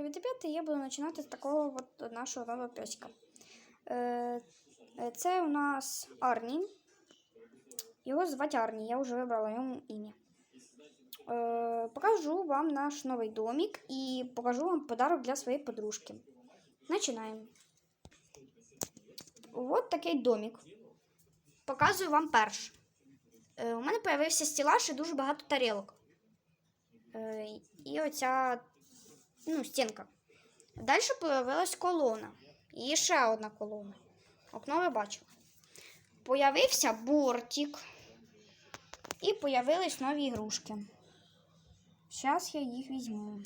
Привіт, ребята! Я буду починати з такого от нашого нового песика. Е, е, Це у нас Арні. Його звати Арні, я вже вибрала йому ім'я. Е, Покажу вам наш новий домик і покажу вам подарок для своєї подружки. Починаємо. От такий домик. Показую вам перш. У мене з'явився стілаж і дуже багато тарілок. І оця ну, стінка. Далі появилась колона. І ще одна колона. Окно ви бачили. Появився бортик. І появились нові ігрушки. Зараз я їх візьму.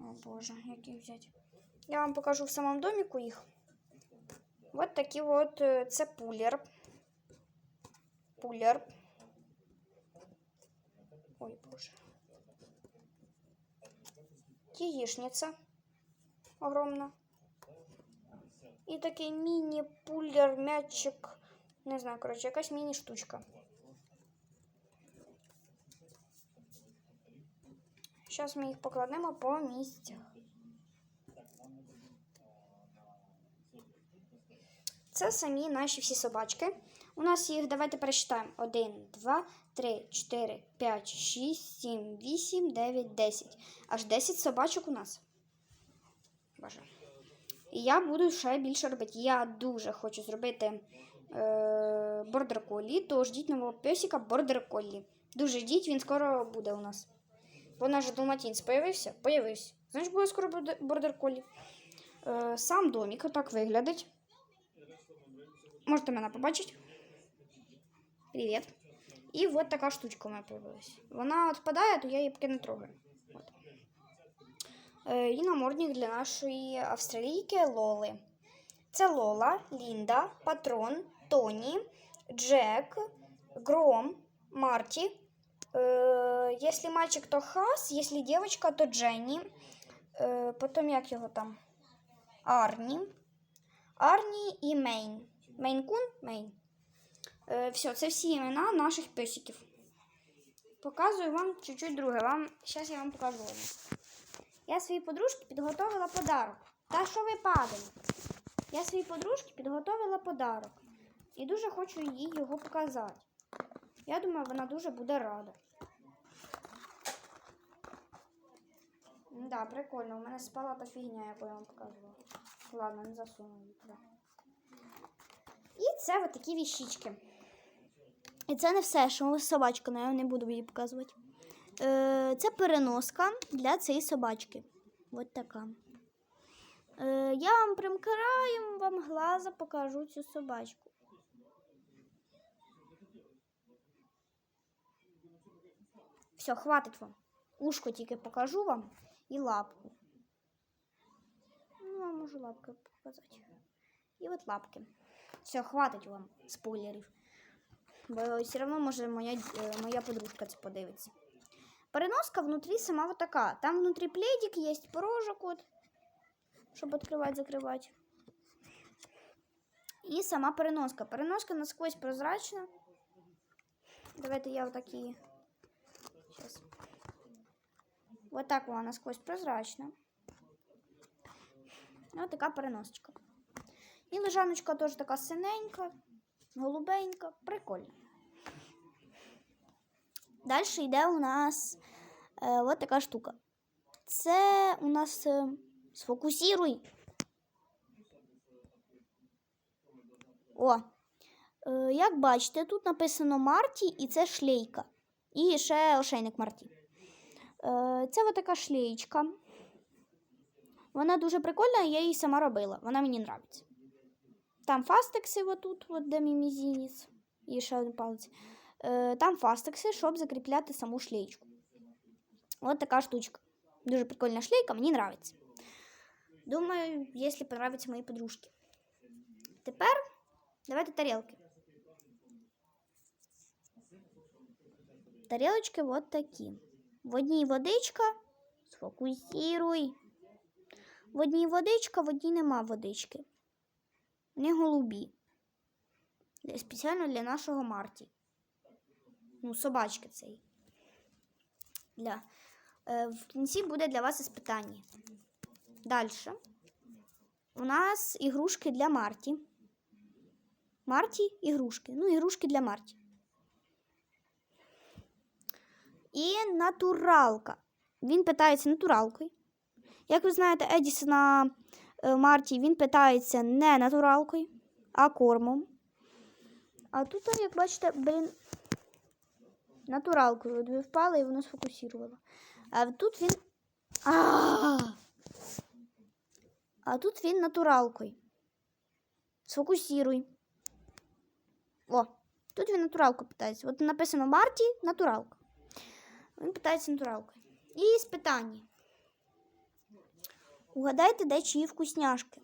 О боже, як їх взяти. Я вам покажу в самому доміку їх. Вот такі от е, це пулер. Пулер. Ой, боже. Яичница огромна. І такий міні-пулер, м'ячик. Не знаю, коротше, якась міні-штучка. Зараз ми їх покладемо по місцях. Це самі наші всі собачки. У нас їх, давайте пересчитаємо. 1, 2, 3, 4, 5, 6, 7, 8, 9, 10. Аж 10 собачок у нас. Боже. І я буду ще більше робити. Я дуже хочу зробити е, бордер колі, то ждіть нового песика бордер колі. Дуже ждіть, він скоро буде у нас. Бо наш далматінець появився? Появився. Знаєш, буде скоро бордер колі. Е, сам домик отак виглядить. Можете мене побачити. Привіт. І от така штучка у мене появилась. Вона відпадає, то я її поки не трогаю. От. Е, і намордник для нашої австралійки Лоли. Це Лола, Лінда, Патрон, Тоні, Джек, Гром, Марті. Е, якщо мальчик, то Хас, якщо дівчинка, то Дженні. Е, потім як його там? Арні. Арні і Мейн. Мейн-кун? Мейн. Е, все, це всі імена наших песиків. Показую вам чуть-чуть друге. Вам... Зараз я вам покажу. Я своїй подружці підготовила подарок. Та що ви падали? Я своїй подружці підготовила подарок. І дуже хочу їй його показати. Я думаю, вона дуже буде рада. Да, прикольно. У мене спала та фігня, яку я вам показувала. Ладно, не засуну її туди. І це от такі віщички. І це не все, що собачка, але я не буду її показувати. Е, це переноска для цієї собачки. От така. Е, я вам прям краєм вам глаза покажу цю собачку. Все, хватить вам. Ушко тільки покажу вам і лапку. Ну, я можу лапки показати. І от лапки. Все, хватить вам спойлерів. Бо все одно може моя, е, моя подружка це подивиться. Переноска внутрі сама вот така. Там внутрі пледик є, порожок, от, щоб відкривати, закривати. І сама переноска. Переноска насквозь прозрачна. Давайте я отакі. Сейчас. Вот так вона насквозь прозрачна. Ось така переносочка. І лежаночка теж така синенька, голубенька, прикольна. Далі йде у нас е, от така штука. Це у нас е, сфокусіруй. О, е, як бачите, тут написано Марті і це шлейка. І ще ошейник Марті. Е, це от така шлеєчка. Вона дуже прикольна, я її сама робила. Вона мені подобається. Там фастекси, отут, от де мій мізінець, і ще один палець. Е, там фастекси, щоб закріпляти саму шлейку. От така штучка. Дуже прикольна шлейка, мені подобається. Думаю, якщо подобається моїй подружці. Тепер давайте тарілки. Тарілочки от такі. В одній водичка. Сфокусируй. В одній водичка, в одній нема водички. Вони голубі. Спеціально для нашого Марті. Ну, собачки цей. Для... Е, в кінці буде для вас іспитання. Далі. У нас ігрушки для Марті. Марті ігрушки. Ну, ігрушки для Марті. І натуралка. Він питається натуралкою. Як ви знаєте, Едісона Марті він питається не натуралкою, а кормом. А тут, як бачите, блін, натуралкою. От ви впали і воно сфокусувало. А тут він. А, а тут він натуралкою. Сфокусируй. О, тут він натуралку питається. От написано Марті натуралка. Він питається натуралкою. І спитання. Угадайте, де чиї вкусняшки.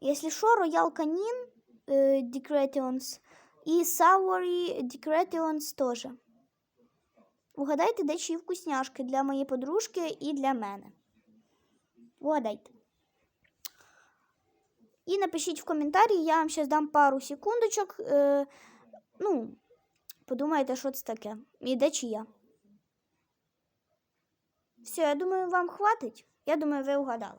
Якщо що, Royal Canin е, Decorations і Savory Decorations теж. Угадайте, де чиї вкусняшки для моєї подружки і для мене. Угадайте. І напишіть в коментарі, я вам зараз дам пару секундочок. Е, ну, подумайте, що це таке. І де чия. Все, я думаю, вам хватить. Я думаю, ви угадали.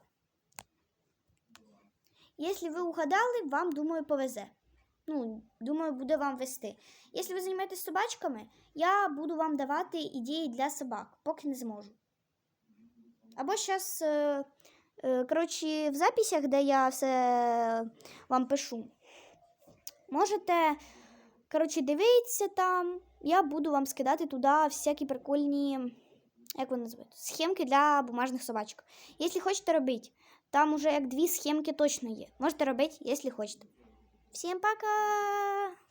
Якщо ви угадали, вам, думаю, повезе. Ну, думаю, буде вам вести. Якщо ви займаєтесь собачками, я буду вам давати ідеї для собак, поки не зможу. Або зараз, е, е, коротше, в записях, де я все вам пишу, можете, коротше, дивитися там. Я буду вам скидати туди всякі прикольні, як вони називають, схемки для бумажних собачок. Якщо хочете робити, там уже як дві схемки точно є. Можете робити, якщо хочете. Всім пока!